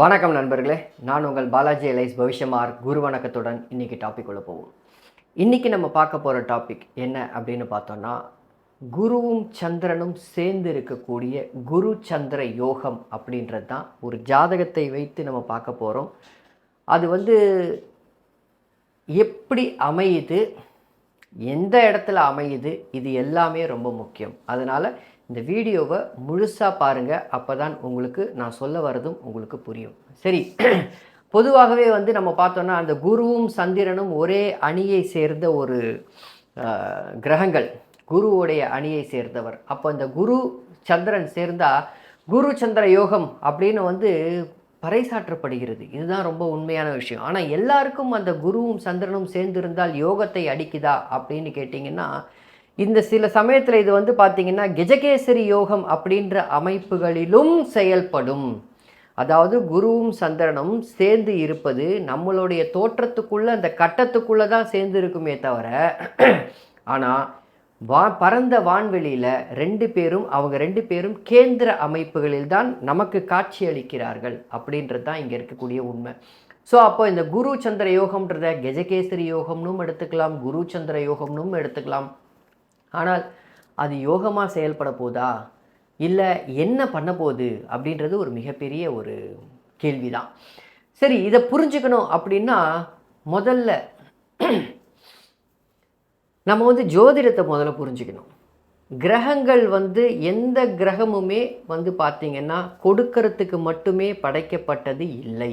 வணக்கம் நண்பர்களே. நான் உங்கள் பாலாஜி எலைஸ் பவிஷ்யமார் குரு வணக்கத்துடன் இன்றைக்கி டாபிக் உள்ள போவோம். இன்றைக்கி நம்ம பார்க்க போகிற டாபிக் என்ன அப்படின்னு பார்த்தோன்னா குருவும் சந்திரனும் சேர்ந்து இருக்கக்கூடிய குரு சந்திர யோகம் அப்படின்றது தான் ஒரு ஜாதகத்தை வைத்து நம்ம பார்க்க போகிறோம் அது வந்து எப்படி அமையுது எந்த இடத்துல அமையுது இது எல்லாமே ரொம்ப முக்கியம். அதனால் இந்த வீடியோவை முழுசாக பாருங்கள் அப்போ தான் உங்களுக்கு நான் சொல்ல வர்றதும் உங்களுக்கு புரியும். சரி. பொதுவாகவே வந்து நம்ம பார்த்தோன்னா அந்த குருவும் சந்திரனும் ஒரே அணியை சேர்ந்த ஒரு கிரகங்கள். குருவுடைய அணியை சேர்ந்தவர். அப்போ இந்த குரு சந்திரன் சேர்ந்தா குரு சந்திர யோகம் அப்படின்னு வந்து பறைசாற்றப்படுகிறது. இதுதான் ரொம்ப உண்மையான விஷயம். ஆனால் எல்லாருக்கும் அந்த குருவும் சந்திரனும் சேர்ந்திருந்தால் யோகத்தை அடிக்குதா அப்படின்னு கேட்டிங்கன்னா இந்த சில சமயத்தில் இது வந்து பார்த்தீங்கன்னா கெஜகேசரி யோகம் அப்படின்ற அமைப்புகளிலும் செயல்படும். அதாவது குருவும் சந்திரனும் சேர்ந்து இருப்பது நம்மளுடைய தோற்றத்துக்குள்ளே அந்த கட்டத்துக்குள்ளே தான் சேர்ந்து இருக்குமே தவிர ஆனால் வா பரந்த வான்வெளியில் ரெண்டு பேரும் அவங்க ரெண்டு பேரும் கேந்திர அமைப்புகளில் தான் நமக்கு காட்சி அளிக்கிறார்கள் அப்படின்றது தான் இங்கே இருக்கக்கூடிய உண்மை. ஸோ அப்போ இந்த குரு சந்திர யோகம்ன்றத கெஜகேசரி யோகம்னும் எடுத்துக்கலாம் குரு சந்திர யோகம்னும் எடுத்துக்கலாம். ஆனால் அது யோகமாக செயல்பட போதா? இல்லை என்ன பண்ண போகுது? அப்படின்றது ஒரு மிகப்பெரிய ஒரு கேள்விதான். சரி இதை புரிஞ்சுக்கணும் அப்படின்னா முதல்ல நம்ம வந்து ஜோதிடத்தை முதல்ல புரிஞ்சுக்கணும். கிரகங்கள் வந்து எந்த கிரகமுமே வந்து பார்த்திங்கன்னா கொடுக்கறதுக்கு மட்டுமே படைக்கப்பட்டது இல்லை.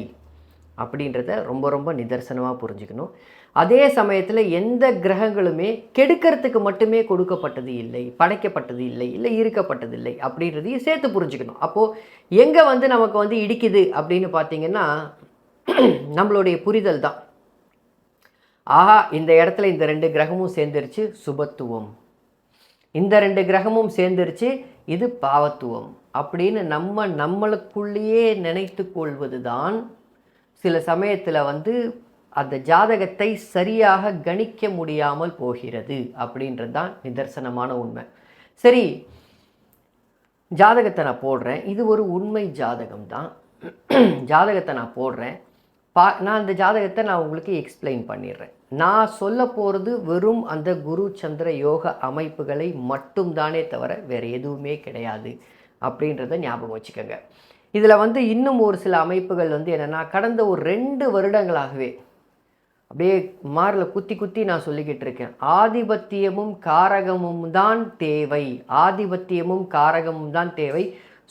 அப்படின்றத ரொம்ப ரொம்ப நிதர்சனமாக புரிஞ்சுக்கணும். அதே சமயத்தில் எந்த கிரகங்களுமே கெடுக்கிறதுக்கு மட்டுமே கொடுக்கப்பட்டது இல்லை படைக்கப்பட்டது இல்லை இல்லை இருக்கப்பட்டது இல்லை அப்படின்றதையும் சேர்த்து புரிஞ்சுக்கணும். அப்போது எங்கே வந்து நமக்கு வந்து இடிக்குது அப்படின்னு பார்த்தீங்கன்னா நம்மளுடைய புரிதல் தான். ஆஹா இந்த இடத்துல இந்த ரெண்டு கிரகமும் சேர்ந்துருச்சு சுபத்துவம். இந்த ரெண்டு கிரகமும் சேர்ந்துருச்சு இது பாவத்துவம் அப்படின்னு நம்ம நம்மளுக்குள்ளேயே நினைத்து கொள்வது தான் சில சமயத்தில் வந்து அந்த ஜாதகத்தை சரியாக கணிக்க முடியாமல் போகிறது அப்படின்றது தான் நிதர்சனமான உண்மை. சரி ஜாதகத்தை நான் போடுறேன். இது ஒரு உண்மை ஜாதகம் தான் ஜாதகத்தை நான் போடுறேன். பா நான் அந்த ஜாதகத்தை நான் உங்களுக்கு எக்ஸ்பிளைன் பண்ணிடுறேன். நான் சொல்ல போகிறது வெறும் அந்த குரு சந்திர யோக அமைப்புகளை மட்டும்தானே தவிர வேறு எதுவுமே கிடையாது அப்படின்றத ஞாபகம் வச்சுக்கோங்க. இதில் வந்து இன்னும் ஒரு சில அமைப்புகள் வந்து என்னென்னா கடந்த ஒரு ரெண்டு வருடங்களாகவே அப்படியே மாரில் குத்தி குத்தி நான் சொல்லிக்கிட்டு இருக்கேன். ஆதிபத்தியமும் காரகமும் தான் தேவை. ஆதிபத்தியமும் காரகமும் தான் தேவை.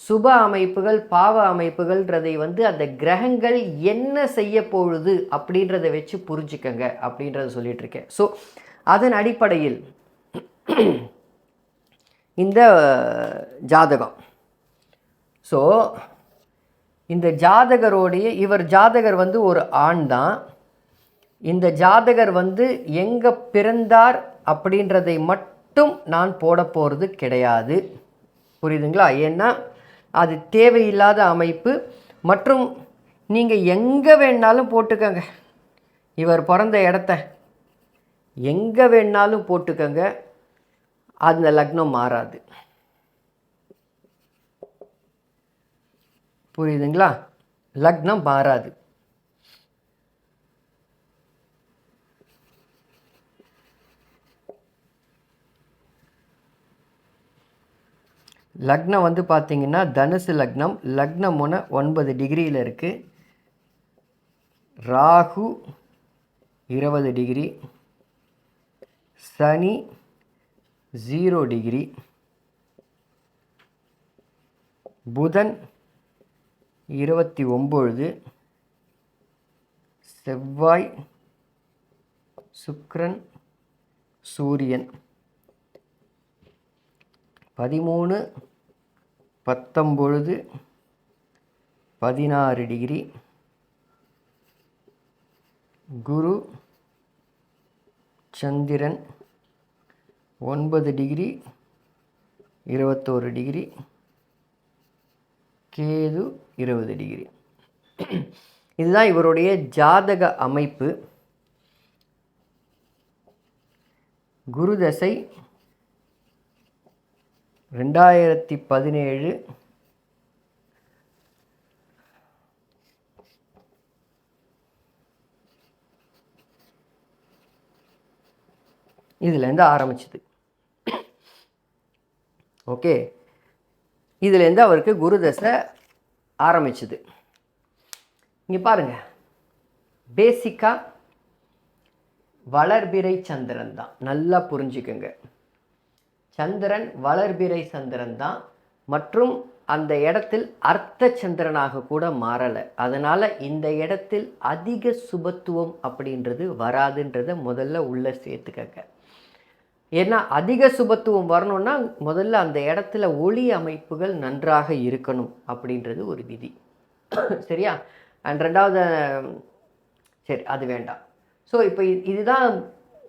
சுப அமைப்புகள் பாவ அமைப்புகள்ன்றதை வந்து அந்த கிரகங்கள் என்ன செய்ய போகுது அப்படின்றத வச்சு புரிஞ்சுக்கங்க அப்படின்றத சொல்லிட்டு இருக்கேன். ஸோ அதன் அடிப்படையில் இந்த ஜாதகம். ஸோ இந்த ஜாதகரோடைய இவர் ஜாதகர் வந்து ஒரு ஆண் தான். இந்த ஜாதகர் வந்து எங்கே பிறந்தார் அப்படின்றதை மட்டும் நான் போட போகிறது கிடையாது. புரியுதுங்களா? ஏன்னா அது தேவையில்லாத அமைப்பு. மற்றும் நீங்கள் எங்கே வேணாலும் போட்டுக்கோங்க. இவர் பிறந்த இடத்த எங்கே வேணாலும் போட்டுக்கோங்க. அந்த லக்னம் மாறாது. புரியுதுங்களா? லக்னம் மாறாது. லக்னம் வந்து பார்த்திங்கன்னா தனுசு லக்னம். லக்னம் ஒன்று ஒன்பது டிகிரியில் இருக்குது ராகு இருபது டிகிரி. சனி ஜீரோ டிகிரி. புதன் இருபத்தி ஒம்பொழுது செவ்வாய் சுக்ரன் சூரியன். பதிமூணு பத்தொம்பொழுது பதினாறு டிகிரி. குரு சந்திரன் ஒன்பது டிகிரி இருபத்தோரு டிகிரி. கேது இருபது டிகிரி. இதுதான் இவருடைய ஜாதக அமைப்பு. குரு தசை ரெண்டாயிரத்தி பதினேழு இதுலேருந்து ஆரம்பிச்சது. ஓகே. இதுலேருந்து அவருக்கு குரு தசை ஆரம்பிச்சுது. இங்கே பாருங்கள் பேசிக்காக வளர்பிறை சந்திரன் தான். நல்லா புரிஞ்சுக்கோங்க. சந்திரன் வளர்பிறை சந்திரன் தான். மற்றும் அந்த இடத்தில் அர்த்த சந்திரனாக கூட மாறலை. அதனால் இந்த இடத்தில் அதிக சுபத்துவம் அப்படின்றது வராதுன்றதை முதல்ல உள்ள சேர்த்துக்கங்க. ஏன்னா அதிக சுபத்துவம் வரணும்னா முதல்ல அந்த இடத்துல ஒளி அமைப்புகள் நன்றாக இருக்கணும் அப்படின்றது ஒரு விதி. சரியா? அண்ட் ரெண்டாவது சரி அது வேண்டாம். ஸோ இப்போ இதுதான்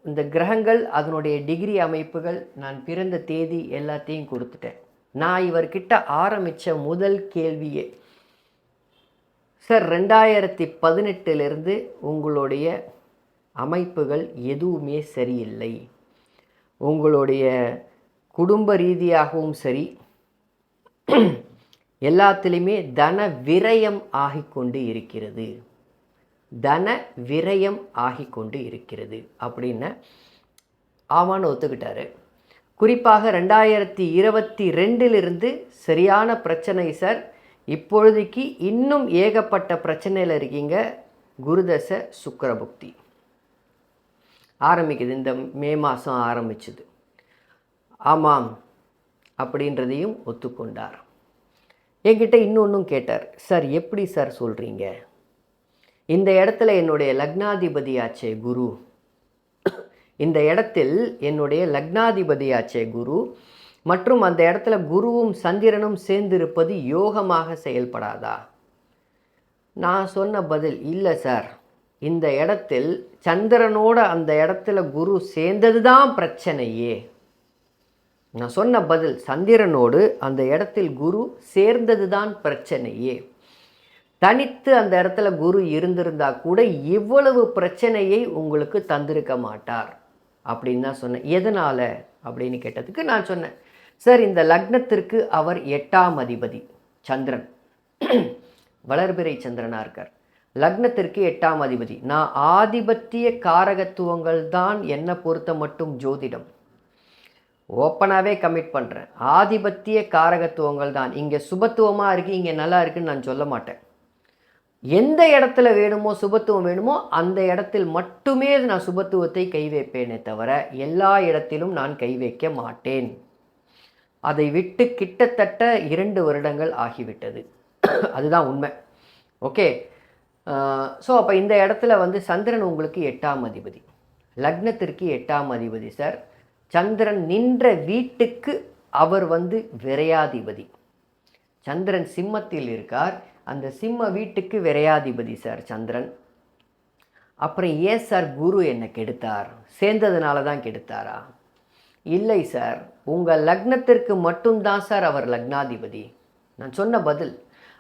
இந்த கிரகங்கள் அதனுடைய டிகிரி அமைப்புகள் நான் பிறந்த தேதி எல்லாத்தையும் கொடுத்துட்டேன். நான் இவர்கிட்ட ஆரம்பித்த முதல் கேள்வியே சார் ரெண்டாயிரத்தி பதினெட்டுலேருந்து உங்களுடைய அமைப்புகள் எதுவுமே சரியில்லை. உங்களுடைய குடும்ப ரீதியாகவும் சரி. எல்லாத்துலேயுமே தன விரயம் ஆகிக்கொண்டு இருக்கிறது. தன விரயம் ஆகிக்கொண்டு இருக்கிறது அப்படின்னு ஆமான்னு ஒத்துக்கிட்டாரு. குறிப்பாக ரெண்டாயிரத்தி இருபத்தி ரெண்டிலிருந்து சரியான பிரச்சனை சார் இப்பொழுதைக்கு இன்னும் ஏகப்பட்ட பிரச்சனையில் இருக்கீங்க குருதச சுக்கரபுக்தி. ஆரம்பிக்குது இந்த மே மாதம் ஆரம்பிச்சுது. ஆமாம் அப்படின்றதையும் ஒத்துக்கொண்டார். என்கிட்ட இன்னொன்றும் கேட்டார். சார் எப்படி சார் சொல்கிறீங்க இந்த இடத்துல என்னுடைய லக்னாதிபதியாச்சே குரு. இந்த இடத்தில் என்னுடைய லக்னாதிபதியாச்சே குரு. மற்றும் அந்த இடத்துல குருவும் சந்திரனும் சேர்ந்திருப்பது யோகமாக செயல்படாதா? நான் சொன்ன பதில் இல்லை சார். இந்த இடத்தில் சந்திரனோட அந்த இடத்துல குரு சேர்ந்தது தான் பிரச்சனையே. நான் சொன்ன பதில் சந்திரனோடு அந்த இடத்தில் குரு சேர்ந்தது தான் பிரச்சனையே. தனித்து அந்த இடத்துல குரு இருந்திருந்தா கூட இவ்வளவு பிரச்சனையை உங்களுக்கு தந்திருக்க மாட்டார் அப்படின்னு தான் சொன்னேன். எதனால் அப்படின்னு கேட்டதுக்கு நான் சொன்னேன். சார் இந்த லக்னத்திற்கு அவர் எட்டாம் அதிபதி சந்திரன். வளர்பிறை சந்திரனாக இருக்கார். லக்னத்திற்கு எட்டாம் அதிபதி. நான் ஆதிபத்திய காரகத்துவங்கள் தான் என்னை பொறுத்த மட்டும் ஜோதிடம். ஓப்பனாகவே கமிட் பண்ணுறேன் ஆதிபத்திய காரகத்துவங்கள் தான். இங்கே சுபத்துவமாக இருக்குது இங்கே நல்லா இருக்குன்னு நான் சொல்ல மாட்டேன். எந்த இடத்துல வேணுமோ சுபத்துவம் வேணுமோ அந்த இடத்தில் மட்டுமே நான் சுபத்துவத்தை கை வைப்பேனே தவிர எல்லா இடத்திலும் நான் கை வைக்க மாட்டேன். அதை விட்டு கிட்டத்தட்ட இரண்டு வருடங்கள் ஆகிவிட்டது. அதுதான் உண்மை. ஓகே? ஸோ அப்போ இந்த இடத்துல வந்து சந்திரன் உங்களுக்கு எட்டாம் அதிபதி. லக்னத்திற்கு எட்டாம் அதிபதி சார் சந்திரன் நின்ற வீட்டுக்கு அவர் வந்து விரையாதிபதி. சந்திரன் சிம்மத்தில் இருக்கார். அந்த சிம்ம வீட்டுக்கு விரையாதிபதி சார் சந்திரன். அப்புறம் ஏன் சார் குரு என்னை கெடுத்தார்? சேர்ந்ததுனால தான் கெடுத்தாரா? இல்லை சார் உங்கள் லக்னத்திற்கு மட்டும்தான் சார் அவர் லக்னாதிபதி. நான் சொன்ன பதில்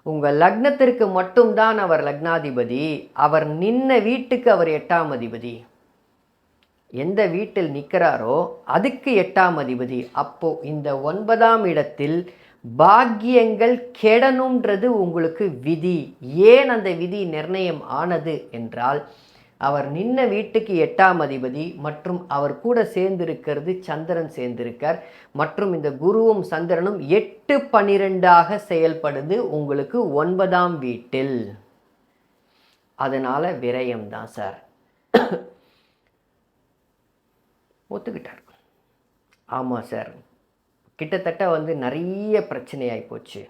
உங்கள் லக்னத்திற்கு மட்டும்தான் அவர் லக்னாதிபதி. அவர் நின்ன வீட்டுக்கு அவர் எட்டாம் அதிபதி. எந்த வீட்டில் நிற்கிறாரோ அதுக்கு எட்டாம் அதிபதி. அப்போ இந்த ஒன்பதாம் இடத்தில் பாக்கியங்கள் கெடணுன்றது உங்களுக்கு விதி. ஏன் அந்த விதி நிர்ணயம் ஆனது என்றால் அவர் நின்ன வீட்டுக்கு எட்டாம் அதிபதி மற்றும் அவர் கூட சேர்ந்திருக்கிறது சந்திரன் சேர்ந்திருக்கார். மற்றும் இந்த குருவும் சந்திரனும் எட்டு பனிரெண்டாக செயல்படுது உங்களுக்கு ஒன்பதாம் வீட்டில். அதனால விரயம் தான் சார். ஒத்துக்கிட்டார். ஆமாம் சார். கிட்டத்தட்ட வந்து நிறைய பிரச்சனையாகி போச்சு.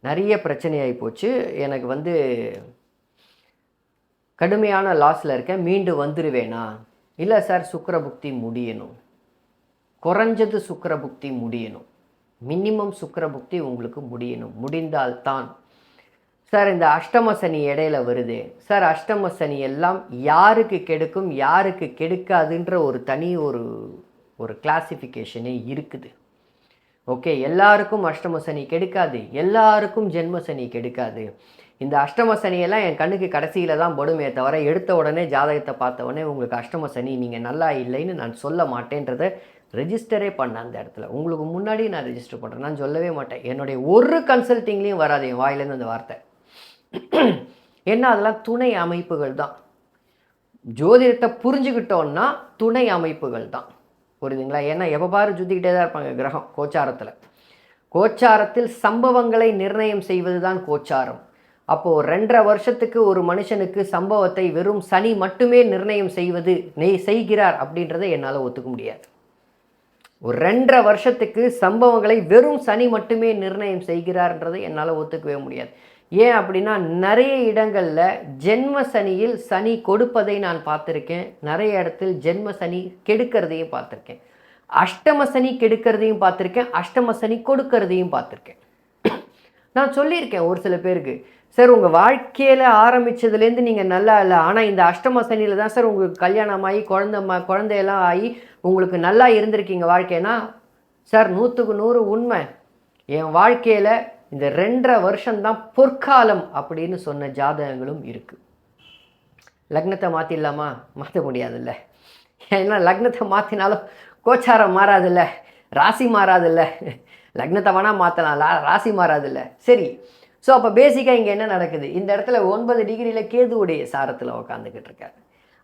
நிறைய பிரச்சனையாகி போச்சு. எனக்கு வந்து கடுமையான லாஸில் இருக்கேன். மீண்டு வந்துடுவேனா இல்லை சார் சுக்கரபுக்தி முடியணும். குறைஞ்சது சுக்கரபுக்தி முடியணும். மினிமம் சுக்கரபுக்தி உங்களுக்கு முடியணும். முடிந்தால்தான். சார் இந்த அஷ்டம சனி இடையில வருது. சார் அஷ்டம சனி எல்லாம் யாருக்கு கெடுக்கும் யாருக்கு கெடுக்காதுன்ற ஒரு தனி ஒரு ஒரு கிளாசிஃபிகேஷனே இருக்குது. ஓகே எல்லாருக்கும் அஷ்டம சனி கெடுக்காது. எல்லாருக்கும் ஜென்ம சனி கெடுக்காது. இந்த அஷ்டம சனியெல்லாம் என் கண்ணுக்கு கடைசியில் தான் படுமே தவிர எடுத்த உடனே ஜாதகத்தை பார்த்த உடனே உங்களுக்கு அஷ்டம சனி நீங்கள் நல்லா இல்லைன்னு நான் சொல்ல மாட்டேன்றதை ரெஜிஸ்டரே பண்ணேன் அந்த இடத்துல. உங்களுக்கு முன்னாடி நான் ரெஜிஸ்டர் பண்ணுறேன் நான் சொல்லவே மாட்டேன். என்னுடைய ஒரு கன்சல்ட்டிங்லேயும் வராது என் வாயிலேருந்து அந்த வார்த்தை. என்ன அதெல்லாம் துணை அமைப்புகள் தான். ஜோதிடத்தை புரிஞ்சுக்கிட்டோன்னா துணை அமைப்புகள் தான். புரியுதுங்களா ஏன்னா எப்போ பாரு சுற்றிக்கிட்டே தான் இருப்பாங்க கிரகம் கோச்சாரத்தில். கோச்சாரத்தில் சம்பவங்களை நிர்ணயம் செய்வது தான் கோச்சாரம். அப்போது ரெண்டரை வருஷத்துக்கு ஒரு மனுஷனுக்கு சம்பவத்தை வெறும் சனி மட்டுமே நிர்ணயம் செய்வது நெய் செய்கிறார் அப்படின்றத என்னால் ஒத்துக்க முடியாது. ஒரு ரெண்டரை வருஷத்துக்கு சம்பவங்களை வெறும் சனி மட்டுமே நிர்ணயம் செய்கிறார்ன்றதை என்னால் ஒத்துக்கவே முடியாது. ஏன் அப்படின்னா நிறைய இடங்களில் ஜென்ம சனியில் சனி கொடுப்பதை நான் பார்த்துருக்கேன். நிறைய இடத்தில் ஜென்ம சனி கெடுக்கிறதையும் பார்த்துருக்கேன். அஷ்டம சனி கெடுக்கிறதையும் பார்த்துருக்கேன். அஷ்டம சனி கொடுக்கறதையும் பார்த்துருக்கேன். நான் சொல்லியிருக்கேன் ஒரு சில பேருக்கு சார் உங்கள் வாழ்க்கையில் ஆரம்பித்ததுலேருந்து நீங்கள் நல்லா இல்லை. ஆனால் இந்த அஷ்டம சனியில் தான் சார் உங்களுக்கு கல்யாணம் ஆகி குழந்த குழந்தையெல்லாம் ஆகி உங்களுக்கு நல்லா இருந்திருக்கீங்க வாழ்க்கைனா சார் நூற்றுக்கு நூறு உண்மை. என் வாழ்க்கையில் இந்த ரெண்டரை வருஷம்தான் பொற்காலம் அப்படின்னு சொன்ன ஜாதகங்களும் இருக்குது லக்னத்தை மாற்றிடலாமா மாற்ற முடியாதுல்ல. ஏன்னா லக்னத்தை மாற்றினாலும் கோச்சாரம் மாறாதுல்ல. ராசி மாறாதுல்ல. லக்னத்தை வேணால் மாற்றலாம் லா ராசி மாறாதுல்ல. சரி. ஸோ அப்போ பேசிக்காக இங்கே என்ன நடக்குது? இந்த இடத்துல ஒன்பது டிகிரியில் கேதுவுடைய சாரத்தில் உட்காந்துக்கிட்டு இருக்காரு.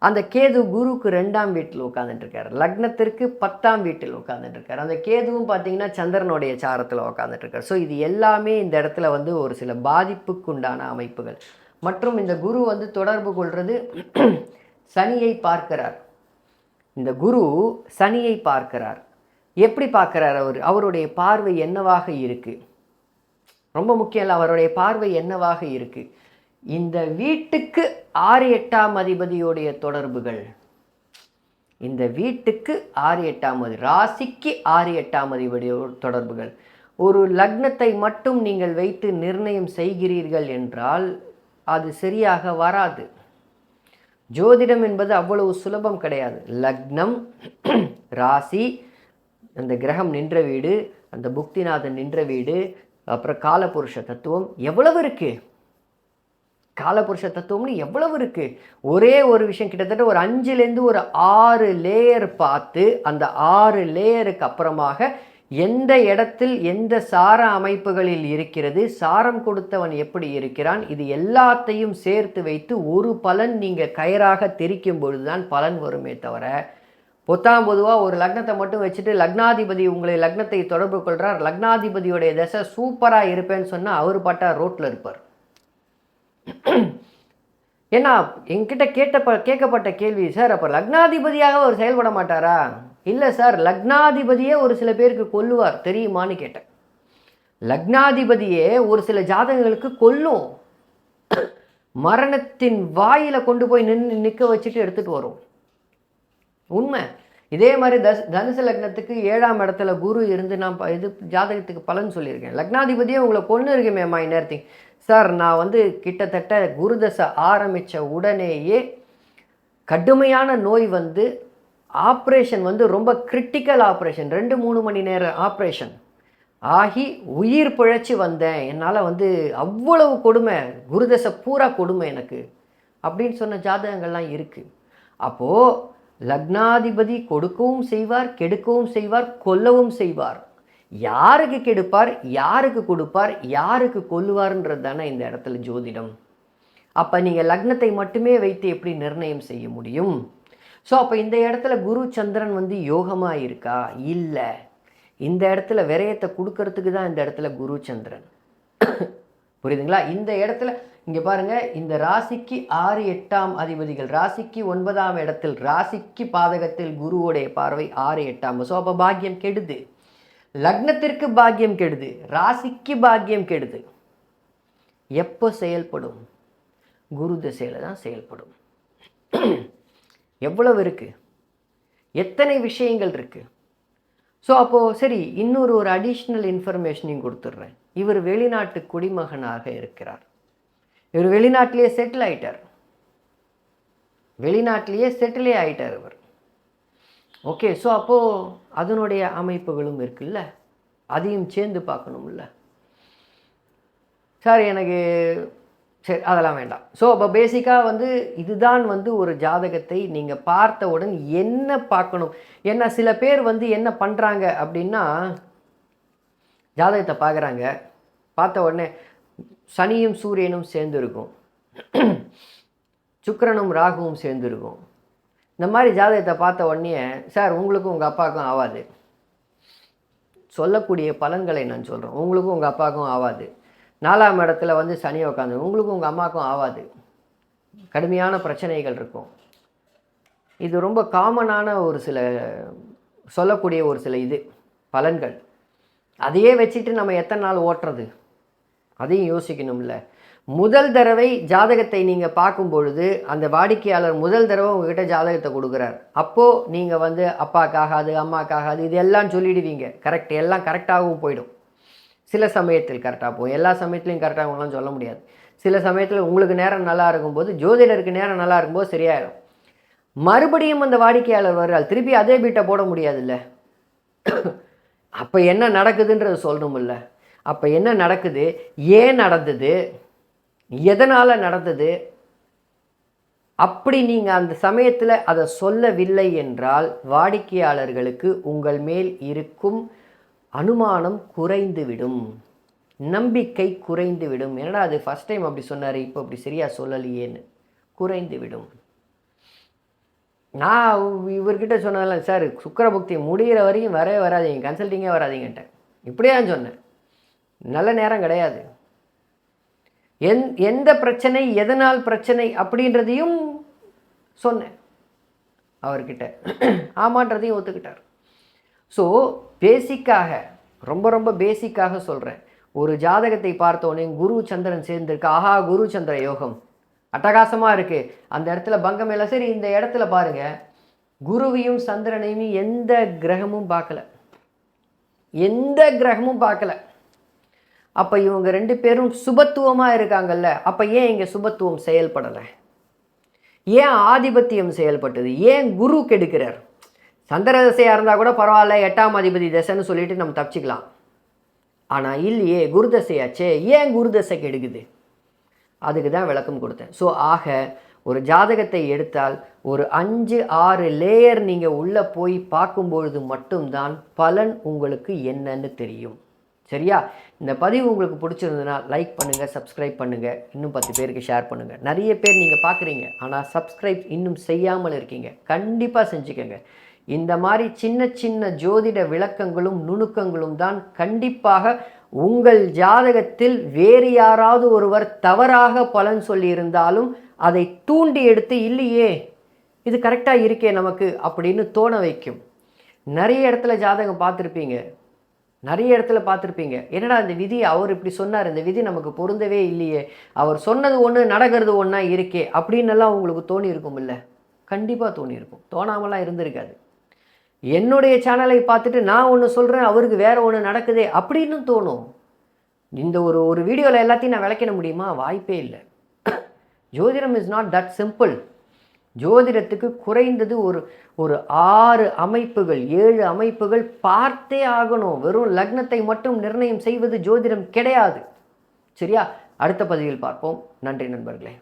அந்த கேது குருக்கு ரெண்டாம் வீட்டில் உட்காந்துட்டுருக்காரு லக்னத்திற்கு பத்தாம் வீட்டில் உட்காந்துட்டுருக்காரு அந்த கேதுவும் பார்த்தீங்கன்னா சந்திரனுடைய சாரத்தில் உட்காந்துட்டுருக்காரு ஸோ இது எல்லாமே இந்த இடத்துல வந்து ஒரு சில பாதிப்புக்குண்டான அமைப்புகள். மற்றும் இந்த குரு வந்து தொடர்பு கொள்வது சனியை பார்க்கிறார். இந்த குரு சனியை பார்க்கிறார். எப்படி பார்க்கிறார் அவர்? அவருடைய பார்வை என்னவாக இருக்குது ரொம்ப முக்கியம் அவருடைய பார்வை என்னவாக இருக்குது இந்த வீட்டுக்கு ஆறு எட்டாம் அதிபதியுடைய தொடர்புகள். இந்த வீட்டுக்கு ஆறு எட்டாம் அதி ராசிக்கு ஆறு எட்டாம் அதிபதியோட தொடர்புகள். ஒரு லக்னத்தை மட்டும் நீங்கள் வைத்து நிர்ணயம் செய்கிறீர்கள் என்றால் அது சரியாக வராது. ஜோதிடம் என்பது அவ்வளவு சுலபம் கிடையாது. லக்னம் ராசி அந்த கிரகம் நின்ற வீடு அந்த புக்திநாதன் நின்ற வீடு அப்புறம் காலபுருஷ தத்துவம் எவ்வளவு இருக்குது காலபுருஷ தத்துவம்னு எவ்வளவு இருக்குது ஒரே ஒரு விஷயம் கிட்டத்தட்ட ஒரு அஞ்சுலேருந்து ஒரு ஆறு லேயர் பார்த்து அந்த ஆறு லேயருக்கு அப்புறமாக எந்த இடத்தில் எந்த சார அமைப்புகளில் இருக்கிறது சாரம் கொடுத்தவன் எப்படி இருக்கிறான் இது எல்லாத்தையும் சேர்த்து வைத்து ஒரு பலன் நீங்கள் கயிறாக தெரிக்கும் பொழுதுதான் பலன் வருமே தவிர பொத்தாம் பொதுவாக ஒரு லக்னத்தை மட்டும் வச்சுட்டு லக்னாதிபதி உங்களை லக்னத்தை தொடர்பு கொள்கிறார் லக்னாதிபதியோடைய தசை சூப்பராக இருப்பேன்னு சொன்னால் அவர் பட்டா ரோட்டில் இருப்பார். ஏன்னா என்கிட்ட கேட்ட கேட்கப்பட்ட கேள்வி சார் அப்போ லக்னாதிபதியாக அவர் செயல்பட மாட்டாரா? இல்லை சார் லக்னாதிபதியே ஒரு சில பேருக்கு கொல்லுவார். தெரியுமான்னு கேட்டேன். லக்னாதிபதியே ஒரு சில ஜாதகங்களுக்கு கொல்லும். மரணத்தின் வாயில் கொண்டு போய் நின்று நிற்க வச்சுட்டு எடுத்துகிட்டு வரும். உண்மை. இதே மாதிரி தஸ் தனுசு லக்னத்துக்கு ஏழாம் இடத்துல குரு இருந்து நான் ப- இது ஜாதகத்துக்கு பலன் சொல்லியிருக்கேன். லக்னாதிபதியே உங்களை கொண்டு இருக்கேமேம்மா இந்நேரத்துக்கு சார் நான் வந்து கிட்டத்தட்ட குருதசை ஆரம்பித்த உடனேயே கடுமையான நோய் வந்து ஆப்ரேஷன் வந்து ரொம்ப கிரிட்டிக்கல் ஆப்ரேஷன் ரெண்டு மூணு மணி நேரம் ஆப்ரேஷன் ஆகி உயிர் பிழைச்சி வந்தேன். என்னால் வந்து அவ்வளவு கொடுமை குருதசை பூரா கொடுமை எனக்கு அப்படின்னு சொன்ன ஜாதகங்கள்லாம் இருக்குது அப்போது லக்னாதிபதி கொடுக்கவும் செய்வார் கெடுக்கவும் செய்வார் கொல்லவும் செய்வார். யாருக்கு கெடுப்பார் யாருக்கு கொடுப்பார் யாருக்கு கொல்லுவார்ன்றது தானே இந்த இடத்துல ஜோதிடம். அப்போ நீங்கள் லக்னத்தை மட்டுமே வைத்து எப்படி நிர்ணயம் செய்ய முடியும்? ஸோ அப்போ இந்த இடத்துல குரு சந்திரன் வந்து யோகமாக இருக்கா? இல்லை. இந்த இடத்துல விரயத்தை கொடுக்கறதுக்கு தான் இந்த இடத்துல குரு சந்திரன். புரியுதுங்களா? இந்த இடத்துல இங்கே பாருங்கள் இந்த ராசிக்கு ஆறு எட்டாம் அதிபதிகள் ராசிக்கு ஒன்பதாம் இடத்தில் ராசிக்கு பாதகத்தில் குருவோடைய பார்வை ஆறு எட்டாம். ஸோ அப்போ பாக்கியம் கெடுது. லக்னத்திற்கு பாக்கியம் கெடுது ராசிக்கு பாக்கியம் கெடுது. எப்போ செயல்படும்? குரு திசையில் தான் செயல்படும். எவ்வளவு இருக்குது எத்தனை விஷயங்கள் இருக்குது ஸோ அப்போது சரி இன்னொரு ஒரு அடிஷ்னல் இன்ஃபர்மேஷனையும் கொடுத்துட்றேன். இவர் வெளிநாட்டு குடிமகனாக இருக்கிறார். இவர் வெளிநாட்டிலேயே செட்டில் ஆயிட்டார். வெளிநாட்டிலேயே செட்டிலே ஆயிட்டார் இவர். ஓகே ஸோ அப்போது அதனுடைய அமைப்புகளும் இருக்குல்ல? அதையும் சேர்ந்து பார்க்கணும்ல? சார் எனக்கு சரி அதெல்லாம் வேண்டாம். ஸோ அப்போ பேசிக்காக வந்து இதுதான் வந்து ஒரு ஜாதகத்தை நீங்கள் பார்த்தவுடன் என்ன பார்க்கணும்? ஏன்னா சில பேர் வந்து என்ன பண்ணுறாங்க அப்படின்னா ஜாதகத்தை பார்க்குறாங்க. பார்த்த உடனே சனியும் சூரியனும் சேர்ந்துருக்கும். சுக்கரனும் சுக்கிரனும் ராகுவும் சேர்ந்துருக்கும். இந்த மாதிரி ஜாதகத்தை பார்த்த உடனே சார் உங்களுக்கும் உங்கள் அப்பாவுக்கும் ஆகாது சொல்லக்கூடிய பலன்களை நான் சொல்கிறேன் உங்களுக்கும் உங்கள் அப்பாவுக்கும் ஆகாது நாலாம் இடத்துல வந்து சனி உட்காந்து உங்களுக்கும் உங்கள் அம்மாவுக்கும் ஆகாது கடுமையான பிரச்சனைகள் இருக்கும். இது ரொம்ப காமனான ஒரு சில சொல்லக்கூடிய ஒரு சில இது பலன்கள். அதையே வச்சுட்டு நம்ம எத்தனை நாள் ஓட்டுறது? அதையும் யோசிக்கணும்ல. முதல் தடவை ஜாதகத்தை நீங்கள் பார்க்கும் பொழுது அந்த வாடிக்கையாளர் முதல் தடவை உங்ககிட்ட ஜாதகத்தை கொடுக்குறார். அப்போது நீங்கள் வந்து அப்பாக்காகாது அம்மாக்காகாது இது எல்லாம் சொல்லிடுவீங்க. கரெக்ட் எல்லாம் கரெக்டாகவும் போயிடும். சில சமயத்தில் கரெக்டாக போகும். எல்லா சமயத்துலையும் கரெக்டாகலாம் சொல்ல முடியாது. சில சமயத்தில் உங்களுக்கு நேரம் நல்லா இருக்கும்போது ஜோதிடருக்கு நேரம் நல்லா இருக்கும்போது சரியாயிடும் மறுபடியும் அந்த வாடிக்கையாளர் வர்றால் திருப்பி அதே பீட்டை போட முடியாதுல்ல. அப்போ என்ன நடக்குதுன்றது சொல்லணுமில்ல. அப்போ என்ன நடக்குது? ஏன் நடந்தது? எதனால் நடந்தது? அப்படி நீங்கள் அந்த சமயத்தில் அதை சொல்லவில்லை என்றால் வாடிக்கையாளர்களுக்கு உங்கள் மேல் இருக்கும் அனுமானம் குறைந்துவிடும். நம்பிக்கை குறைந்துவிடும். என்னடா அது ஃபஸ்ட் டைம் அப்படி சொன்னார் இப்போ அப்படி சரியாக சொல்லலையேன்னு குறைந்துவிடும். நான் இவர்கிட்ட சொன்னதில்ல சார் சுக்கரபக்தி முடிகிற வரையும் வரவே வராதிங்க கன்சல்ட்டிங்கே வராதிங்கன்ட்டேன். இப்படியே தான் சொன்னேன். நல்ல நேரம் கிடையாது. எந் எந்த பிரச்சனை எதனால் பிரச்சனை அப்படின்றதையும் சொன்னேன். அவர்கிட்ட. ஆமான்றதையும் ஒத்துக்கிட்டார். ஸோ பேசிக்காக ரொம்ப ரொம்ப பேசிக்காக சொல்கிறேன் ஒரு ஜாதகத்தை பார்த்தோன்னே குரு சந்திரன் சேர்ந்திருக்கு. ஆஹா குரு சந்திர யோகம். அட்டகாசமாக இருக்குது அந்த இடத்துல பங்கம் இல்லை. சரி இந்த இடத்துல பாருங்கள் குருவையும் சந்திரனையும் எந்த கிரகமும் பார்க்கல. எந்த கிரகமும் பார்க்கல. அப்போ இவங்க ரெண்டு பேரும் சுபத்துவமாக இருக்காங்கல்ல அப்போ ஏன் இங்கே சுபத்துவம் செயல்படலை? ஏன் ஆதிபத்தியம் செயல்பட்டது? ஏன் குரு கெடுக்கிறார்? சந்திர தசையாக இருந்தால் கூட பரவாயில்ல எட்டாம் அதிபதி தசைன்னு சொல்லிட்டு நம்ம தப்பிச்சிக்கலாம். ஆனால் இல்லையே குரு தசையாச்சே ஏன் குரு தசை கெடுக்குது? அதுக்கு தான் விளக்கம் கொடுத்தேன். ஸோ ஆக ஒரு ஜாதகத்தை எடுத்தால் ஒரு அஞ்சு ஆறு லேயர் நீங்கள் உள்ளே போய் பார்க்கும்பொழுது மட்டும்தான் பலன் உங்களுக்கு என்னன்னு தெரியும். சரியா? இந்த பதிவு உங்களுக்கு பிடிச்சிருந்ததுன்னா லைக் பண்ணுங்கள் சப்ஸ்கிரைப் பண்ணுங்கள் இன்னும் பத்து பேருக்கு ஷேர் பண்ணுங்கள் நிறைய பேர் நீங்கள் பார்க்குறீங்க ஆனால் சப்ஸ்கிரைப் இன்னும் செய்யாமல் இருக்கீங்க. கண்டிப்பாக செஞ்சுக்கோங்க. இந்த மாதிரி சின்ன சின்ன ஜோதிட விளக்கங்களும் நுணுக்கங்களும் தான் கண்டிப்பாக உங்கள் ஜாதகத்தில் வேறு யாராவது ஒருவர் தவறாக பலன் சொல்லியிருந்தாலும் அதை தூண்டி எடுத்து இல்லையே இது கரெக்டாக இருக்கே நமக்கு அப்படின்னு தோண வைக்கும். நிறைய இடத்துல ஜாதகம் பார்த்துருப்பீங்க. நிறைய இடத்துல பார்த்துருப்பீங்க. என்னடா இந்த விதி? அவர் இப்படி சொன்னார். இந்த விதி நமக்கு பொருந்தவே இல்லையே. அவர் சொன்னது ஒன்று நடக்கிறது ஒன்றா இருக்கே அப்படின்னு உங்களுக்கு தோணி இருக்கும் இல்லை கண்டிப்பாக தோணி இருக்கும் தோணாமலாம் இருந்திருக்காது. என்னுடைய சேனலை பார்த்துட்டு நான் ஒன்று சொல்கிறேன் அவருக்கு வேறு ஒன்று நடக்குதே அப்படின்னு தோணும். இந்த ஒரு ஒரு வீடியோவில் எல்லாத்தையும் நான் விளக்கிட முடியுமா? வாய்ப்பே இல்லை. ஜோதிடம் இஸ் நாட் தட் சிம்பிள் ஜோதிடத்துக்கு குறைந்தது ஒரு ஒரு ஆறு அமைப்புகள் ஏழு அமைப்புகள் பார்த்தே ஆகணும். வெறும் லக்னத்தை மட்டும் நிர்ணயம் செய்வது ஜோதிடம் கிடையாது. சரியா? அடுத்த பதிவில் பார்ப்போம். நன்றி நண்பர்களே.